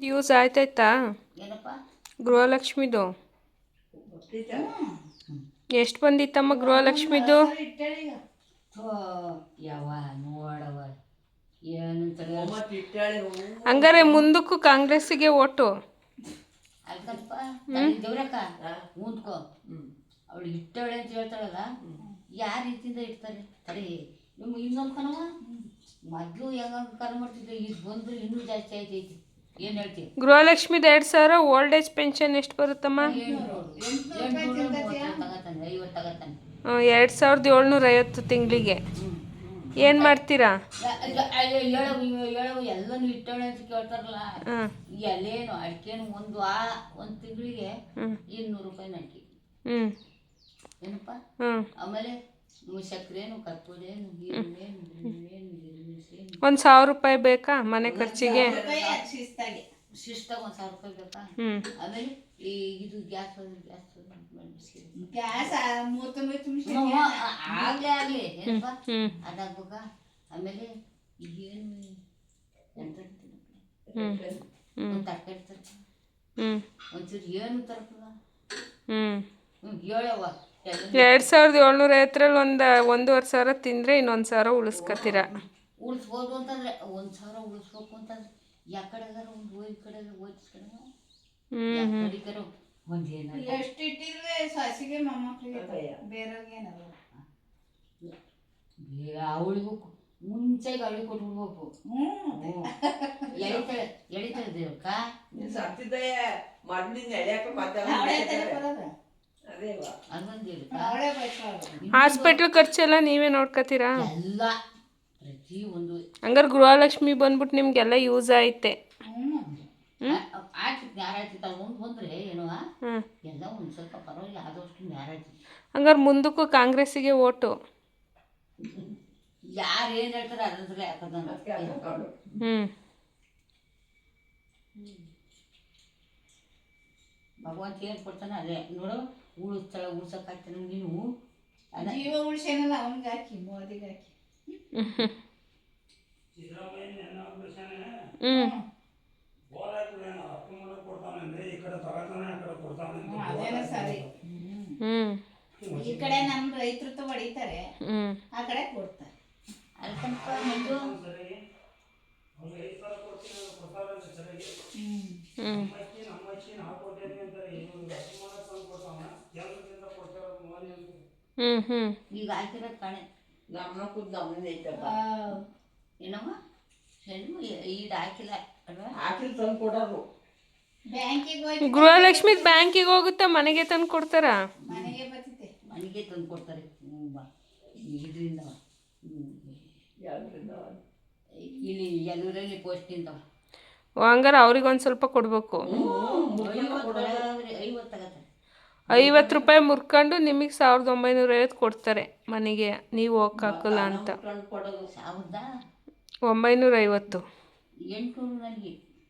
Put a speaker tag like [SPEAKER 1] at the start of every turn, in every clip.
[SPEAKER 1] Use ಆಯ್ತಾಯ್ತಾ? ಗೃಹಲಕ್ಷ್ಮಿದು. ಎಷ್ಟು ಬಂದಿತ್ತಮ್ಮ ಗೃಹಲಕ್ಷ್ಮಿದು? ಹಂಗಾರೆ ಮುಂದಕ್ಕೂ ಕಾಂಗ್ರೆಸ್ಸಿಗೆ ಓಟು.
[SPEAKER 2] ಅವಳು ಇಟ್ಟವಳೆ ಅಂತ ಹೇಳ್ತಾಳಲ್ಲ? ಯಾರ ರೀತಿಯಿಂದ ಇಡ್ತಾರೆ? ಅರೆ ನಿಮ್ಗೆ ಇನ್ನೊಂದು ಕಣವ ಮೊದಲು ಹೆಂಗ ಕರ ಮಾಡ್ತಿದ್ರು ಈಗ ಬಂದ್ರೆ ಇನ್ನೂ ಜಾಸ್ತಿ ಆಯ್ತೈತಿ.
[SPEAKER 1] ಗೃಹಲಕ್ಷ್ಮಿದು ಎರಡ್ ಸಾವಿರ ಓಲ್ಡ್ ಏಜ್ ಪೆನ್ಷನ್ ಎಷ್ಟು ಬರುತ್ತಮ್ಮ? ಎರಡ್ ಸಾವಿರದ ಏಳ್ನೂರ ಐವತ್ತು ತಿಂಗಳಿಗೆ. ಏನು ಮಾಡ್ತೀರಾ?
[SPEAKER 2] ಹ್ಮ್ ಹೇಳವು ಎಲ್ಲನೂ ಇಟ್ಟವಳೆ ಅಂತ ಕೇಳ್ತಾರಲ್ಲ.
[SPEAKER 1] ಹಾಂ
[SPEAKER 2] ಎಲೇನು ಅಡಿಕೆನು ಒಂದು ಆ ಒಂದು ತಿಂಗಳಿಗೆ
[SPEAKER 1] ಹ್ಞೂ
[SPEAKER 2] ಇನ್ನೂರು ರೂಪಾಯಿ ಅಡಿಕೆ ಏನಪ್ಪ? ಆಮೇಲೆ ಸಕ್ಕರೆನು ಕರ್ಪೂರೇನು
[SPEAKER 1] ಒಂದು ಸಾವಿರ ರೂಪಾಯಿ ಬೇಕಾ ಮನೆ ಖರ್ಚಿಗೆ?
[SPEAKER 2] ಎರಡ್ ಒಂದು ಸಾವಿರ ರೂಪಾಯಿ ಬೇಕಾ?
[SPEAKER 1] ಹ್ಞೂ
[SPEAKER 2] ಆಮೇಲೆ ಈ ಇದು ಗ್ಯಾಸ್ ಗ್ಯಾಸ್
[SPEAKER 3] ಗ್ಯಾಸ್ ಮೂರ್ ತುಂಬ ತುಂಬಿಸಿ
[SPEAKER 2] ಆಗ್ಲೇ ಆಗ್ಲಿ ಏನಪ್ಪ?
[SPEAKER 1] ಹ್ಞೂ
[SPEAKER 2] ಅದಾಗ್ಬೇಕಾ? ಆಮೇಲೆ ಏನು ಎಂತ
[SPEAKER 1] ಹ್ಞೂ ಹ್ಞೂ
[SPEAKER 2] ಒಂದು ತರಕಾರಿ ತರ್ಕ.
[SPEAKER 1] ಹ್ಞೂ
[SPEAKER 2] ಒಂಚೂರು ಏನು ತರ್ಕಲ್ಲ
[SPEAKER 1] ಹ್ಞೂ
[SPEAKER 2] ಹ್ಞೂ ಹೇಳವ್ವ
[SPEAKER 1] ಎರಡು ಸಾವಿರದ ಏಳ್ನೂರ ಐವತ್ತರಲ್ಲಿ ಒಂದು ಒಂದೂವರೆ ಸಾವಿರ ತಿಂದರೆ ಇನ್ನೊಂದು ಸಾವಿರ ಉಳಿಸ್ಕೊತೀರ.
[SPEAKER 2] ಉಳಿಸ್ಬೋದು ಅಂತಂದ್ರೆ ಒಂದು ಸಾವಿರ ಉಳಿಸ್ಬೇಕು ಅಂತಂದ್ರೆ ಯಾ ಕಡೆಗಾರ ಒಂದು ಹೋಯ್ ಕಡೆ ಓದಿಸ್ಕಡೆ
[SPEAKER 1] ಹ್ಞೂ
[SPEAKER 2] ಕಡೆಗಾರ ಒಂದು ಏನಾರ
[SPEAKER 3] ಎಷ್ಟು ಇಟ್ಟಿದ್ರೆ ಸಾಸಿಗೆ ಮೊಮ್ಮಕ್ಕಳಿಗೆ ಬೇರೆಯವ್ರಿಗೆ ಏನಲ್ಲ
[SPEAKER 2] ಅವಳಿಗೂ ಮುಂಚೆಗೆ ಅವಳಿಗೆ ಕೊಟ್ಬಿಡ್ಬೇಕು. ಎಳಿತಾಳೆ ಎಳಿತಾಳೆ ದೇವ್ರಕ್ಕ
[SPEAKER 4] ಸತ್ತಿದ್ದಯ್ಯ ಮೊದ್ಲಿಂದ ಎಳ್ಯಾಕ
[SPEAKER 3] ಅವಳೇ ತಾನೇ ಬರೋದು
[SPEAKER 4] ಅದೇವ
[SPEAKER 2] ಅದೊಂದು ದೇವ್ರಕ್ಕ
[SPEAKER 3] ಅವಳೇ ಬೈಸ್ಕೊಳ್ಳೋದು
[SPEAKER 1] ಹಾಸ್ಪಿಟ್ಲ್ ಖರ್ಚೆಲ್ಲ ನೀವೇ ನೋಡ್ಕೊತೀರಾ?
[SPEAKER 2] ಎಲ್ಲ
[SPEAKER 1] ಹಂಗಾರೆ ಗೃಹಲಕ್ಷ್ಮಿ ಬಂದ್ಬಿಟ್ಟು ನಿಮಗೆಲ್ಲ ಯೂಸ್ ಐತೆ ಹಂಗಾರೆ ಮುಂದಕ್ಕೂ ಕಾಂಗ್ರೆಸ್ಸಿಗೆ ಓಟು.
[SPEAKER 2] ಯಾರು ಏನು ಹೇಳ್ತಾರೆ
[SPEAKER 1] ಹ್ಞೂ
[SPEAKER 2] ಭಗವಂತ ಏನು ಕೊಡ್ತಾನೆ ಅದೇ. ನೋಡು ಉಳಿಸ್ತಾಳೆ ಉಳ್ಸಕ್ಕಾಗ್ತಾನೆ ನೀನು
[SPEAKER 3] ಜೀವ ಉಳಿಸೇನಲ್ಲ ಅವನಿಗೆ ಹಾಕಿ ಮೋದಿಗೆ ಹಾಕಿ ಹ್ಮ್, ಅದೇನೋ ಸರಿ. ಹ್ಮ್.
[SPEAKER 1] ಹ್ಞೂ
[SPEAKER 3] ಈ ಕಡೆ ನಮ್ಮ ರೈತರು ತ ಹೊಡಿತಾರೆ
[SPEAKER 1] ಹ್ಞೂ
[SPEAKER 3] ಆ ಕಡೆ ಕೊಡ್ತಾರೆ.
[SPEAKER 2] ಅಲ್ಕಂಪ ಮಂಜು
[SPEAKER 3] ಹ್ಮ್.
[SPEAKER 1] ಹ್ಞೂ ಹ್ಞೂ ಹ್ಞೂ
[SPEAKER 2] ಈಗ ಆಯ್ತಿರ ಕಣೆ.
[SPEAKER 4] ನಮ್ಮ ಕೂತ್ ಗಮನ ಐತಪ್ಪ
[SPEAKER 2] ಏನಮ್ಮ ಹೆಣ್ಣು ಈಡ್ ಹಾಕಿಲ್ಲ ಅಲ್ವಾ?
[SPEAKER 4] ಹಾಕಿಲ್ ತಂದು ಕೊಡೋರು
[SPEAKER 3] ಬ್ಯಾಂಕಿಗೆ ಹೋಗಿ
[SPEAKER 1] ಗೃಹಲಕ್ಷ್ಮಿ ಬ್ಯಾಂಕಿಗೆ ಹೋಗುತ್ತಾ ಮನೆಗೆ ತಂದು ಕೊಡ್ತಾರಾ?
[SPEAKER 3] ಮನೆಗೆ ಬರ್ತೈತೆ
[SPEAKER 2] ಮನೆಗೆ ತಂದು ಕೊಡ್ತಾರೆ. ಬಾ. ಇದರಿಂದ
[SPEAKER 4] ಯಾವ್ದ್ರಿಂದ
[SPEAKER 2] ಇಲ್ಲಿ ಎಲ್ಲೂರಲ್ಲಿ
[SPEAKER 1] ಓ, ಹಂಗಾರೆ ಅವ್ರಿಗೆ ಒಂದು ಸ್ವಲ್ಪ ಕೊಡಬೇಕು.
[SPEAKER 2] ಐವತ್ತು
[SPEAKER 1] ರೂಪಾಯಿ ಮುರ್ಕೊಂಡು ನಿಮಗೆ ಸಾವಿರದ ಒಂಬೈನೂರ ಐವತ್ತು ಕೊಡ್ತಾರೆ ಮನೆಗೆ. ನೀವು ಹೋಗಕ್ಕೆ ಹಾಕಲ್ಲ ಅಂತ.
[SPEAKER 4] ಕೊಡೋದು
[SPEAKER 2] ಸಾವಿರದ
[SPEAKER 1] ಒಂಬೈನೂರ ಐವತ್ತು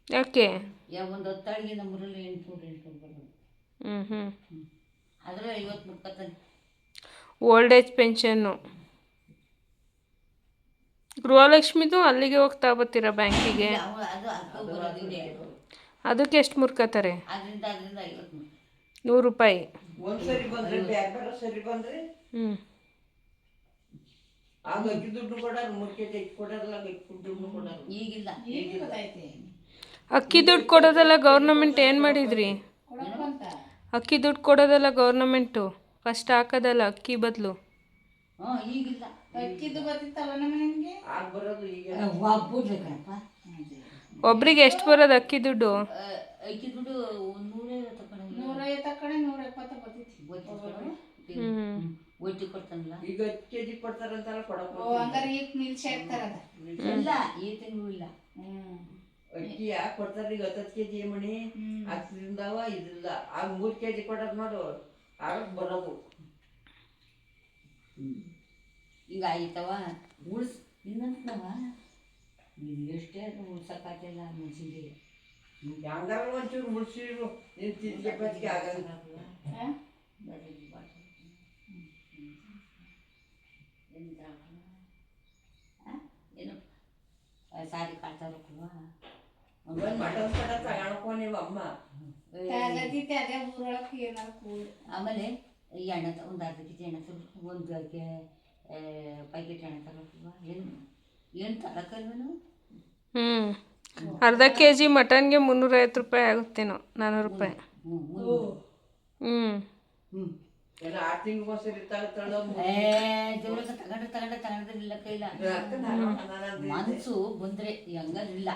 [SPEAKER 1] ಯಾಕೆ?
[SPEAKER 2] ಯಾವ ಒಂದು ಹೊತ್ತಾಳಿಗೆ ನಮ್ಮೂರಲ್ಲಿ ಎಂಟುನೂರು ಎಂಟುನೂರು ಬರೋದು
[SPEAKER 1] ಹ್ಞೂ ಹ್ಞೂ
[SPEAKER 2] ಅದರಲ್ಲಿ ಐವತ್ತು ಮುಟ್ಕೊತಾನೆ
[SPEAKER 1] ಓಲ್ಡ್ ಏಜ್ ಪೆನ್ಷನ್ನು. ಗೃಹಲಕ್ಷ್ಮಿದು ಅಲ್ಲಿಗೆ ಹೋಗ್ತಾ ಬರ್ತೀರಾ ಬ್ಯಾಂಕಿಗೆ? ಅದಕ್ಕೆ ಎಷ್ಟು ಮುರ್ಕೋತಾರೆ?
[SPEAKER 2] ಅದರಿಂದ ಅದರಿಂದ ಐವತ್ತು ಮುಟ್ಟ
[SPEAKER 1] ನೂರು ರೂಪಾಯಿ.
[SPEAKER 4] ಒಂದ್ ಸರಿ ಬಂದ್ರೆ ಬ್ಯಾಗ್ ಸರಿ ಬಂದ್ರೆ.
[SPEAKER 1] ಹ್ಞೂ
[SPEAKER 4] ಆಗ ಅಕ್ಕಿ ದುಡ್ಡು ಕೊಡೋದಲ್ಲ ಗೌರ್ಮೆಂಟ್ ಏನ್ ಅಕ್ಕಿ ಕೊಡೋರಲ್ಲ ಅಕ್ಕಿ ದುಡ್ಡು ಕೊಡೋರು.
[SPEAKER 2] ಈಗಿಲ್ಲ.
[SPEAKER 3] ಈಗ ಗೊತ್ತೈತೆ
[SPEAKER 1] ಅಕ್ಕಿ ದುಡ್ಡು ಕೊಡೋದೆಲ್ಲ ಗೌರ್ನಮೆಂಟ್ ಏನು ಮಾಡಿದ್ರಿ? ಅಕ್ಕಿ ದುಡ್ಡು ಕೊಡೋದಲ್ಲ ಗೌರ್ನಮೆಂಟು ಫಸ್ಟ್ ಹಾಕೋದಲ್ಲ ಅಕ್ಕಿ ಬದಲು?
[SPEAKER 2] ಹ್ಞೂ ಈಗಿಲ್ಲ.
[SPEAKER 3] ಅಕ್ಕಿದು ಬರ್ತಿತ್ತಲ್ಲ ನಮ್ಮ ನಿಮಗೆ
[SPEAKER 4] ಆಗ ಬರೋದು ಈಗ.
[SPEAKER 2] ಒಬ್ಬುಡ್ಲೆ ಕಣಪ್ಪ
[SPEAKER 1] ಒಬ್ರಿಗೆ ಎಷ್ಟು ಬರೋದು ಅಕ್ಕಿ ದುಡ್ಡು?
[SPEAKER 2] ಅಕ್ಕಿ ದುಡ್ಡು ಒಂದು ನೂರೈವತ್ತು ಕಣ
[SPEAKER 3] ನೂರೈವತ್ತ ಕಡೆ ನೂರ ಎಪ್ಪತ್ತ
[SPEAKER 2] ಕೊಡ್ತಾನಲ್ಲ?
[SPEAKER 4] ಈಗ ಹತ್ತು ಕೆಜಿ ಕೊಡ್ತಾರಂತಲ್ಲ ಕೊಡಕ್
[SPEAKER 3] ಓ ಹಂಗಾರೆ ಈಗ ನಿಲ್ಸಿ ಹಾಕ್ತಾರದ
[SPEAKER 2] ಇಲ್ಲ ಈ ತಿಂಗಳು ಇಲ್ಲ.
[SPEAKER 3] ಹ್ಮ್.
[SPEAKER 4] ಅಕ್ಕಿ ಯಾಕೆ ಕೊಡ್ತಾರೆ ಈಗ ಹತ್ತತ್ತು ಕೆಜಿ ಮಣಿ?
[SPEAKER 3] ಹ್ಮ್.
[SPEAKER 4] ಅದ್ರಿಂದವ ಇದಿಲ್ಲ. ಆಗ ಮೂರ್ ಕೆಜಿ ಕೊಡೋದು ನೋಡು ಆಗ ಬರೋದು.
[SPEAKER 2] ಈಗ ಆಯ್ತವ? ಉಳ್ಸ್ ಇನ್ನಂತವ ನೀನು ಎಷ್ಟೇ ಅದು ಉಳ್ಸಕ್ಕಾಗಲಿಲ್ಲ ಮನುಷ್ಯನಿಗೆ
[SPEAKER 4] ಹಂಗಾರ ಒಂಚೂರು ಮುಡ್ಸಿರು ನಿನ್ ತಿಂದಿಗೆ ಬದಿಗೆ ಆಗಲ್ಲ.
[SPEAKER 2] ಏನು ಸಾರಿ ಕಾಡ್ತಾರ
[SPEAKER 4] ಒಂದು ಮಟನ್ ಕಡ ತಗೊಳಕೋ ನೀವು ಅಮ್ಮ
[SPEAKER 3] ತಗದಿತ್ತೆ ಅದೇ ಊರೊಳಗೆ ಏನಾರು ಕೂಡು.
[SPEAKER 2] ಆಮೇಲೆ ಈ ಎಣ್ಣೆ ಒಂದು ಅರ್ಧ ಕೆ ಜಿ ಎಣ್ಣೆ ಒಂದು ಕೆ ಪ್ಯಾಕೆಟ್ ಎಣ್ಣೆ ಏನು ಏನು
[SPEAKER 1] ಹ್ಞೂ ಅರ್ಧ ಕೆ ಜಿ ಮಟನ್ಗೆ ಮುನ್ನೂರೈವತ್ತು ರೂಪಾಯಿ ಆಗುತ್ತೇನೋ ನಾನ್ನೂರು ರೂಪಾಯಿ.
[SPEAKER 2] ಹ್ಞೂ ಹ್ಞೂ
[SPEAKER 4] ಏನೋ
[SPEAKER 2] ಕೈಲ. ಮನ್ಸು ಬಂದ್ರೆ ಹಂಗಾರಿಲ್ಲ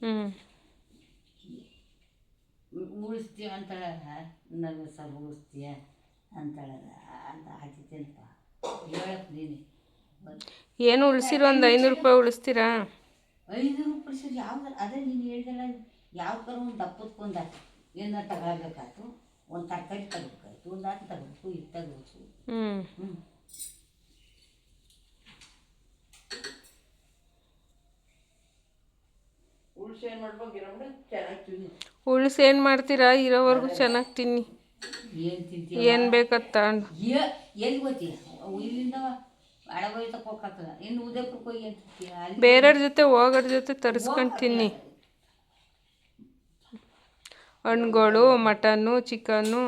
[SPEAKER 1] ಹ್ಞೂ
[SPEAKER 2] ಉಳಿಸ್ತೀಯ ಅಂತಾಳ ನನ್ನ ಸರ್ ಉಳಿಸ್ತೀಯ ಅಂತಾಳ ಅಂತ ಹಾಕಿತ್ತೇನಪ್ಪ ಹೇಳಕ್ ನೀನೆ
[SPEAKER 1] ಏನು ಉಳ್ಸಿರೋ ಒಂದು ಐನೂರು ರೂಪಾಯಿ ಉಳಿಸ್ತೀರಾ?
[SPEAKER 2] ಐನೂರು ರೂಪಾಯಿ ಯಾವ್ದು ಅದೇ ನೀನು ಹೇಳ್ದಲ್ಲ ಯಾವ ಥರ ಒಂದು ದಪ್ಪದ್ಕೊಂಡ ಏನಾರು ತಗೊಳ್ಬೇಕಾಯ್ತು ಒಂದು ತರಕಾರಿ ತಗೋಬೇಕಾಯ್ತು ಒಂದು ಅದು ತಗೋಬೇಕು ಇದು ತಗೋಬೇಕು.
[SPEAKER 1] ಹ್ಞೂ
[SPEAKER 2] ಹ್ಞೂ
[SPEAKER 4] ಏನ್ ಮಾಡ್ಬೇಕು ಇರಬಿಡ ಚೆನ್ನಾಗಿ ತಿನ್ನಿ.
[SPEAKER 1] ಉಳಿಸಿ ಏನು ಮಾಡ್ತೀರಾ? ಇರೋವರೆಗೂ ಚೆನ್ನಾಗಿ ತಿನ್ನಿ.
[SPEAKER 2] ಏನು ಬೇಕತ್ತ
[SPEAKER 1] ಬೇರೆಯವ್ರ ಜೊತೆ ಹೋಗೋರ ಜೊತೆ ತರಿಸ್ಕೊಂಡು ತಿನ್ನಿ. ಹಣ್ಣುಗಳು ಮಟನ್ನು ಚಿಕನ್ನು.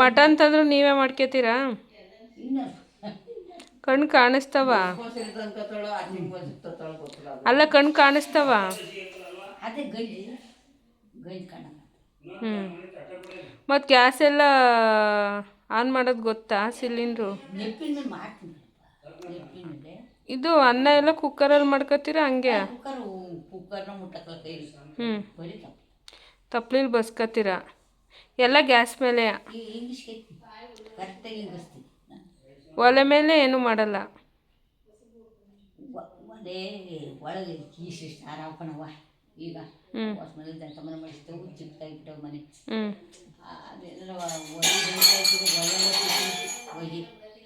[SPEAKER 1] ಮಟನ್ ತಂದ್ರು ನೀವೇ ಮಾಡ್ಕೋತೀರಾ? ಕಣ್ಣು ಕಾಣಿಸ್ತಾವ. ಅಲ್ಲ ಕಣ್ಣು ಕಾಣಿಸ್ತವ? ಹ್ಞೂ ಮತ್ತು ಗ್ಯಾಸ್ ಎಲ್ಲ ಆನ್ ಮಾಡೋದು ಗೊತ್ತಾ ಸಿಲಿಂಡ್ರು? ಇದು ಅನ್ನ ಎಲ್ಲ ಕುಕ್ಕರಲ್ಲಿ ಮಾಡ್ಕೋತೀರಾ ಹಂಗೆ? ಹ್ಞೂ ತಪ್ಲಿಲಿ ಬಸ್ಕೋತೀರ ಎಲ್ಲ ಗ್ಯಾಸ್ ಮೇಲೆ? ಒಲೆ ಮೇಲೆ ಏನು ಮಾಡಲ್ಲ?
[SPEAKER 2] ಈಗ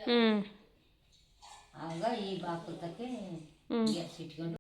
[SPEAKER 1] ಹ್ಞೂ
[SPEAKER 2] ಆಗ ಈ ಇಟ್ಕೊಂಡು